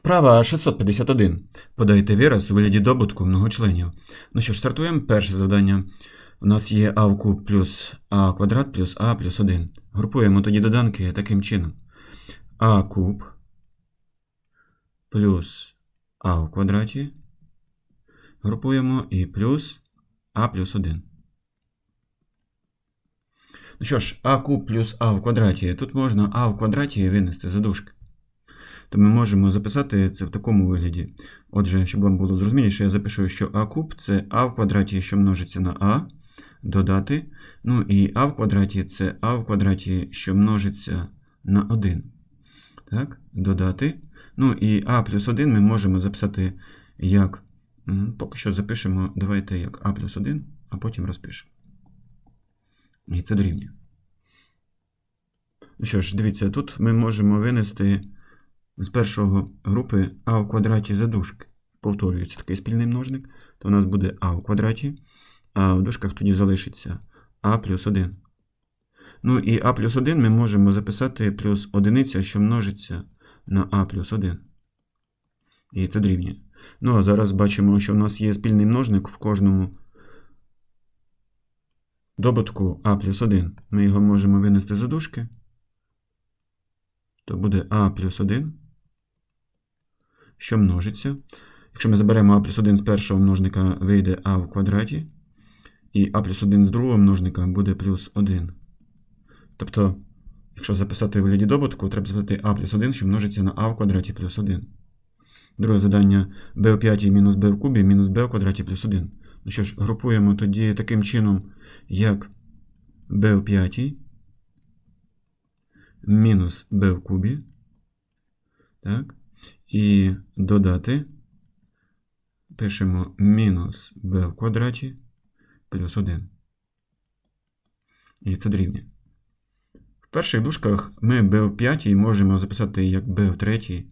Вправа 651. Подайте вираз у вигляді добутку многочленів. Ну що ж, стартуємо. Перше завдання. У нас є а в куб плюс а квадрат плюс а плюс 1. Групуємо тоді доданки таким чином. а куб плюс а в квадраті. Групуємо і плюс а плюс 1. Ну що ж, а куб плюс а в квадраті. Тут можна а в квадраті винести за дужки то ми можемо записати це в такому вигляді. Отже, щоб вам було зрозуміліше, я запишу, що а куб це а в квадраті, що множиться на а, додати. Ну і а в квадраті це а в квадраті, що множиться на 1. Так, додати. Ну і а плюс 1 ми можемо записати як. Поки що запишемо, давайте як а плюс 1, а потім розпишемо. І це дорівнює. Ну що ж, дивіться, тут ми можемо винести з першого групи а в квадраті за дужки. Повторюється такий спільний множник, то у нас буде а в квадраті, а в дужках тоді залишиться а плюс 1. Ну і а плюс 1 ми можемо записати плюс одиниця, що множиться на а плюс 1. І це дорівнює. Ну а зараз бачимо, що в нас є спільний множник в кожному добутку а плюс 1. Ми його можемо винести за дужки. То буде а плюс 1 що множиться. Якщо ми заберемо а плюс 1 з першого множника, вийде а в квадраті. І а плюс 1 з другого множника буде плюс 1. Тобто, якщо записати в вигляді добутку, треба записати а плюс 1, що множиться на а в квадраті плюс 1. Друге завдання b в 5 мінус b в кубі мінус b в квадраті плюс 1. Ну що ж, групуємо тоді таким чином, як b в 5 мінус b в кубі. Так. І додати пишемо мінус b в квадраті плюс 1. І це дорівнює. В перших дужках ми b в п'ятій можемо записати як b в третій,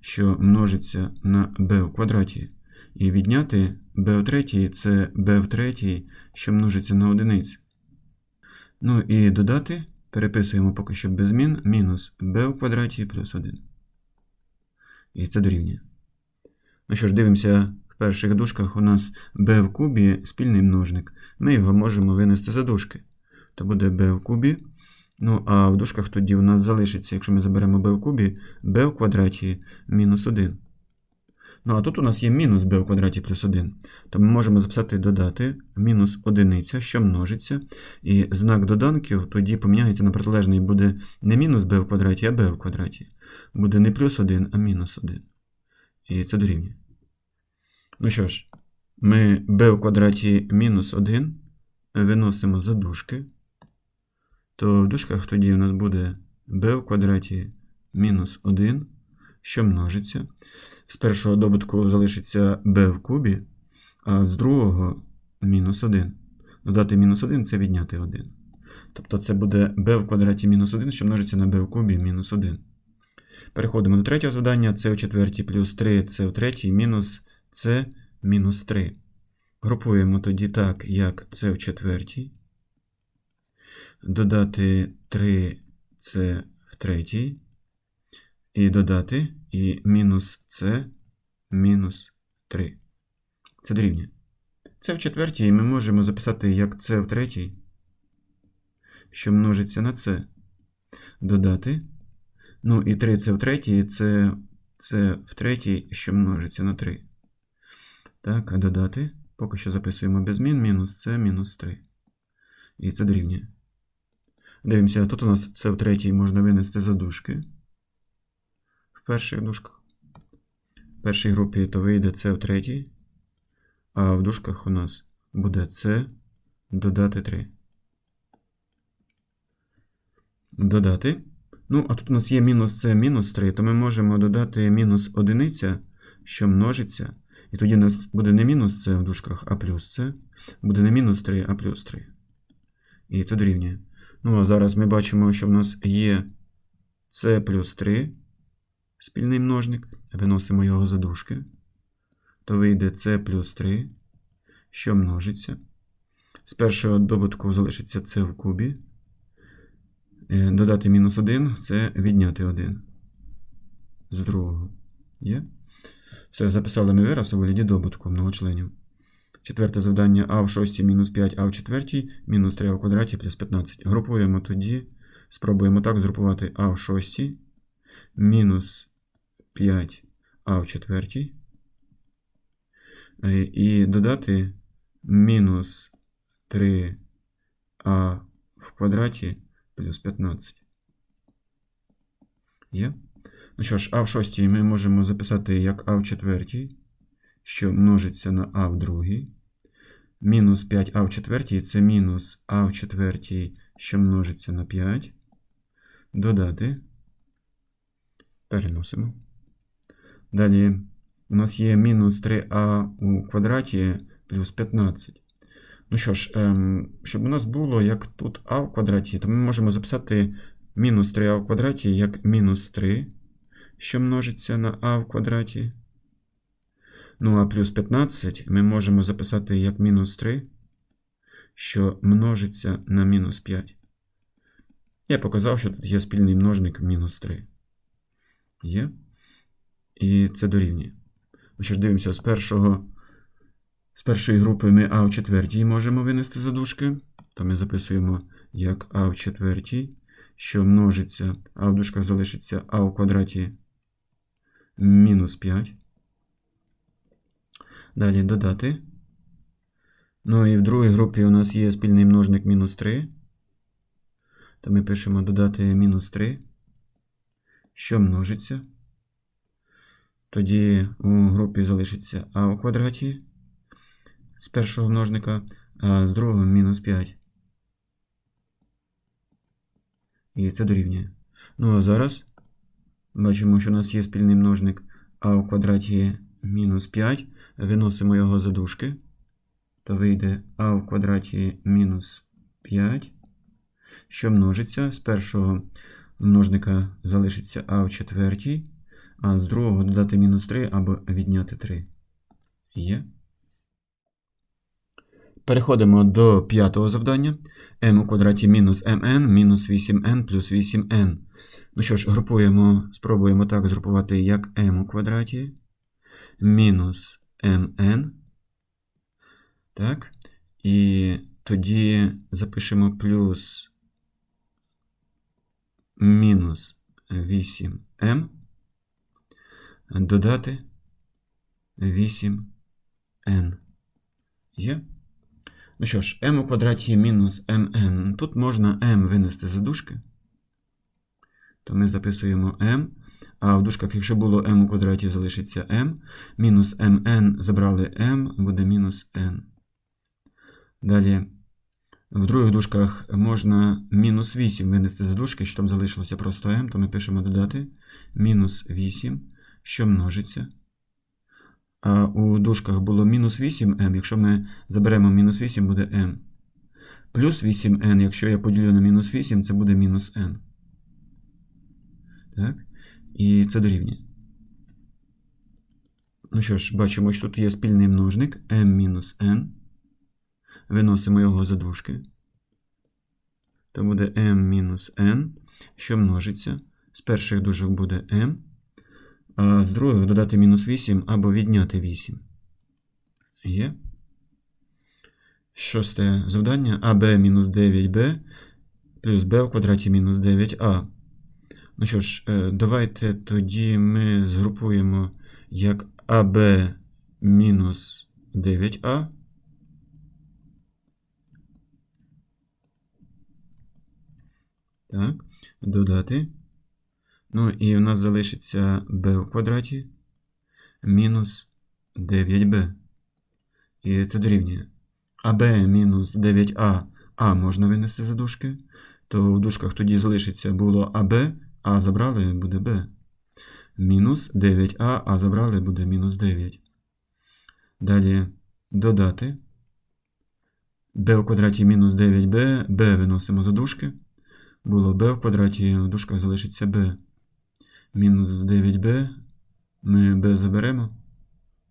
що множиться на b в квадраті. І відняти b в третій це b в третій, що множиться на одиницю. Ну і додати переписуємо поки що без змін мінус b в квадраті плюс 1. І це дорівнює. Ну що ж, дивимося, в перших дужках у нас b в кубі спільний множник. Ми його можемо винести за дужки. То буде b в кубі. Ну, а в дужках тоді у нас залишиться, якщо ми заберемо b в кубі, b в квадраті мінус 1. Ну, а тут у нас є мінус b в квадраті плюс 1. То ми можемо записати додати мінус одиниця, що множиться. І знак доданків тоді поміняється на протилежний буде не мінус b в квадраті, а b в квадраті. Буде не плюс 1, а мінус 1. І це дорівнює. Ну що ж, ми b в квадраті мінус 1 виносимо за дужки. То в дужках тоді у нас буде b в квадраті мінус 1, що множиться. З першого добутку залишиться b в кубі, а з другого мінус 1. Додати мінус 1 це відняти 1. Тобто це буде b в квадраті мінус 1, що множиться на b в кубі мінус 1. Переходимо до третього завдання. Це у четвертій плюс 3, це у третій мінус це мінус 3. Групуємо тоді так, як це в четвертій. Додати 3 це в третій. І додати і мінус це мінус 3. Це дорівнює. Це в четвертій ми можемо записати як це в третій, що множиться на це. Додати. Ну і 3 це в третій, це, це в третій, що множиться на 3. Так, а додати. Поки що записуємо без змін, мінус це мінус 3. І це дорівнює. Дивимося, тут у нас це в третій можна винести за дужки. В перших дужках. В першій групі то вийде це в третій. А в дужках у нас буде це додати 3. Додати. Ну, а тут у нас є мінус це мінус 3, то ми можемо додати мінус одиниця, що множиться. І тоді у нас буде не мінус це в дужках, а плюс це. Буде не мінус 3, а плюс 3. І це дорівнює. Ну, а зараз ми бачимо, що в нас є це плюс 3, спільний множник. Виносимо його за дужки. То вийде це плюс 3, що множиться. З першого добутку залишиться це в кубі. Е, Додати мінус 1 це відняти 1 з другого. Є? Все, записали ми вираз у вигляді добутку многочленів. Четверте завдання а в шостій мінус 5, а в четвертій мінус 3а в квадраті плюс 15. Групуємо тоді, спробуємо так згрупувати а в шостій мінус 5а в четвертій. Е, І додати мінус 3а в квадраті плюс 15. Є? Ну що ж, а в шостій ми можемо записати як а в четвертій, що множиться на а в другій. Мінус 5а в четвертій це мінус а в четвертій, що множиться на 5. Додати. Переносимо. Далі у нас є мінус 3а у квадраті плюс 15. Ну що ж, ем, щоб у нас було як тут а в квадраті, то ми можемо записати мінус 3а в квадраті як мінус 3, що множиться на а в квадраті. Ну, а плюс 15 ми можемо записати як мінус 3, що множиться на мінус 5. Я показав, що тут є спільний множник мінус 3. Є. І це дорівнює. Ну що ж, дивимося, з першого. З першої групи ми А в четвертій можемо винести задушки. То ми записуємо як А в четвертій, що множиться, а в дужках залишиться А в квадраті мінус 5. Далі додати. Ну і в другій групі у нас є спільний множник мінус 3. То ми пишемо додати мінус 3, що множиться. Тоді у групі залишиться А у квадраті з першого множника, а з другого мінус 5. І це дорівнює. Ну а зараз бачимо, що у нас є спільний множник А у квадраті мінус 5. Виносимо його за дужки. То вийде А в квадраті мінус 5. Що множиться? З першого множника залишиться А в четвертій, а з другого додати мінус 3 або відняти 3. Є. Переходимо до п'ятого завдання. m у квадраті мінус mn мінус 8n плюс 8n. Ну що ж, групуємо, спробуємо так згрупувати як m у квадраті мінус mn. Так. І тоді запишемо плюс мінус 8m. Додати 8n. Є? Ну що ж, m у квадраті мінус mn. Тут можна m винести за дужки. То ми записуємо m. А в дужках, якщо було m у квадраті, залишиться m. Мінус mn забрали m, буде мінус n. Далі, в других дужках можна мінус 8 винести за дужки, що там залишилося просто m, то ми пишемо додати мінус 8, що множиться. А у дужках було мінус 8m, якщо ми заберемо мінус 8, буде m. Плюс 8n, якщо я поділю на мінус 8, це буде мінус n. Так? І це дорівнює. Ну що ж, бачимо, що тут є спільний множник m-n. Виносимо його за дужки. То буде m-n, що множиться. З перших дужок буде m. А з других додати мінус 8 або відняти 8. Є. Шосте завдання АБ мінус 9b плюс b в квадраті мінус 9а. Ну що ж, давайте тоді ми згрупуємо як АБ мінус 9а. Так, додати. Ну і в нас залишиться b в квадраті мінус 9b. І це дорівнює. АБ мінус 9а а можна винести за дужки, то в дужках тоді залишиться було АБ, а забрали буде b. Мінус 9а, а забрали буде мінус 9. Далі додати. b в квадраті мінус 9b, b виносимо за дужки. Було b в квадраті, в дужках залишиться b. Мінус 9b. Ми b заберемо.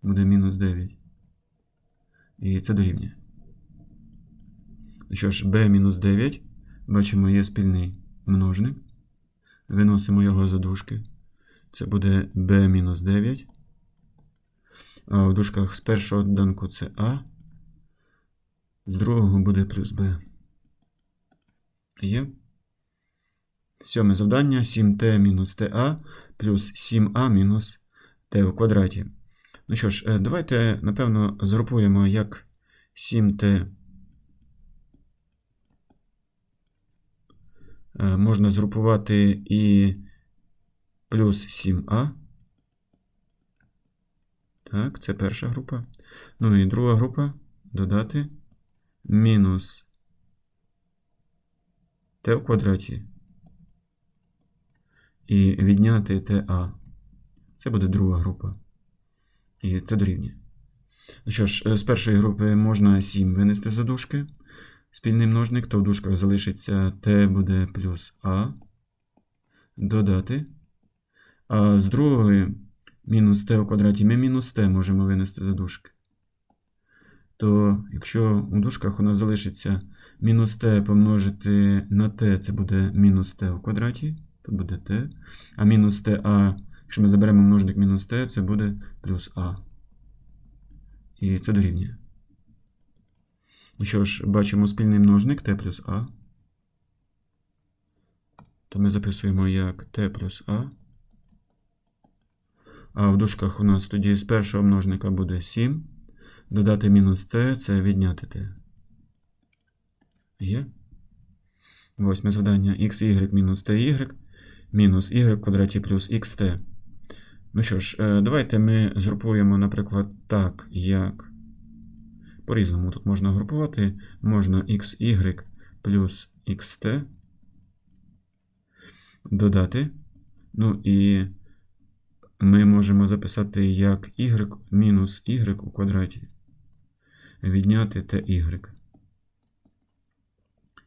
Буде мінус 9. І це дорівнює. Що ж, b мінус 9. Бачимо, є спільний множник. Виносимо його за дужки. це буде b мінус 9. А в дужках з першого доданку це А. З другого буде плюс b. Є. Сьоме завдання 7t мінус ta плюс 7a мінус t у квадраті. Ну що ж, е, давайте, напевно, згрупуємо як 7t е, можна згрупувати і плюс 7a. Так, це перша група. Ну і друга група додати мінус t в квадраті. І відняти ta. Це буде друга група. І це дорівнює. Ну що ж, е, з першої групи можна 7 винести за дужки. Спільний множник, то в дужках залишиться t буде плюс a. Додати. А з другої мінус t у квадраті ми мінус t можемо винести за дужки. То якщо у дужках у нас залишиться мінус t помножити на t, це буде мінус t у квадраті. Тут буде t. А мінус t, а якщо ми заберемо множник мінус t, це буде плюс a. І це дорівнює. Ну що ж, бачимо спільний множник t плюс a. То ми записуємо як t плюс a. А в дужках у нас тоді з першого множника буде 7. Додати мінус t це відняти t. Є. Восьме завдання xy мінус ty мінус y в квадраті плюс xt. Ну що ж, е, давайте ми згрупуємо, наприклад, так, як. По-різному тут можна групувати. Можна xy плюс xt. Додати. Ну і ми можемо записати як y мінус y у квадраті. Відняти ty.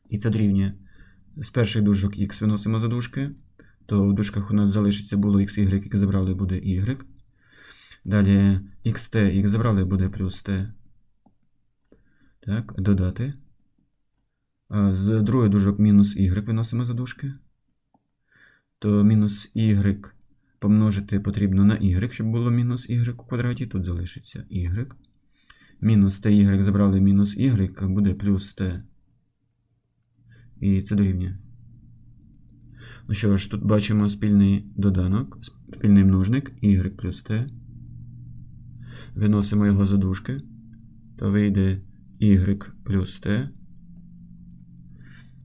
І це дорівнює. З перших дужок x виносимо за дужки, то в дужках у нас залишиться було xy, яке забрали, буде y. Далі xt, як забрали, буде плюс t. Так, додати. А з другої дужок мінус y виносимо за дужки. То мінус y помножити потрібно на y, щоб було мінус y у квадраті. Тут залишиться y. Мінус ty забрали мінус y, буде плюс t. І це дорівнює. Ну що ж, тут бачимо спільний доданок, спільний множник y плюс t. Виносимо його за дужки, то вийде y плюс t,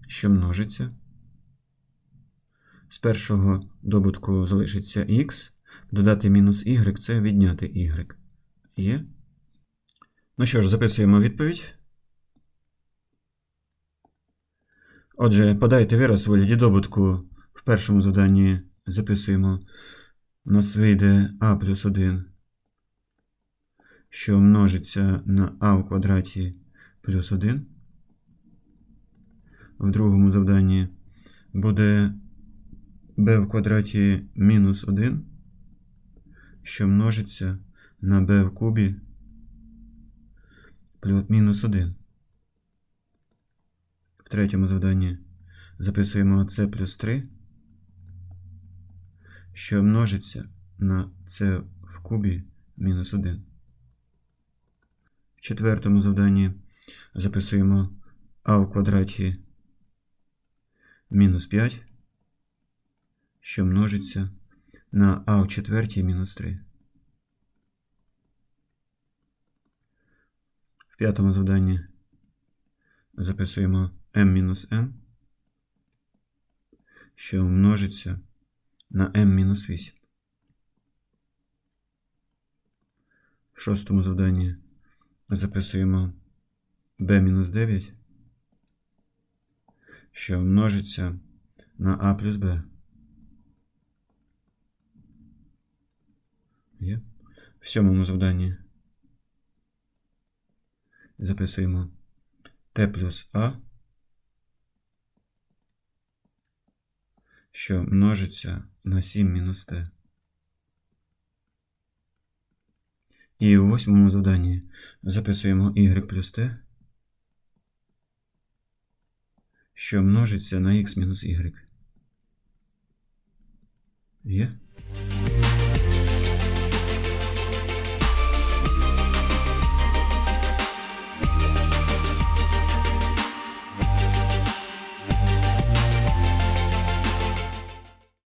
що множиться. З першого добутку залишиться x, додати мінус y це відняти y. Є. Ну що ж, записуємо відповідь. Отже, подайте вираз у вигляді добутку. В першому заданні записуємо. У нас вийде а плюс 1, що множиться на а у квадраті плюс 1. В другому завданні буде b в квадраті мінус 1, що множиться на b в кубі мінус 1. В третьому завданні записуємо c плюс 3, що множиться на c в кубі мінус 1. В четвертому завданні записуємо а в квадраті мінус 5, що множиться на а в четвертій мінус 3. В п'ятому завданні записуємо m-n, що множиться на m-8. В шостому завданні записуємо b-9, що множиться на a плюс b. Є. В сьомому завданні записуємо t плюс a, що множиться на 7 мінус t. І в восьмому завданні записуємо y плюс t, що множиться на x мінус y. Є?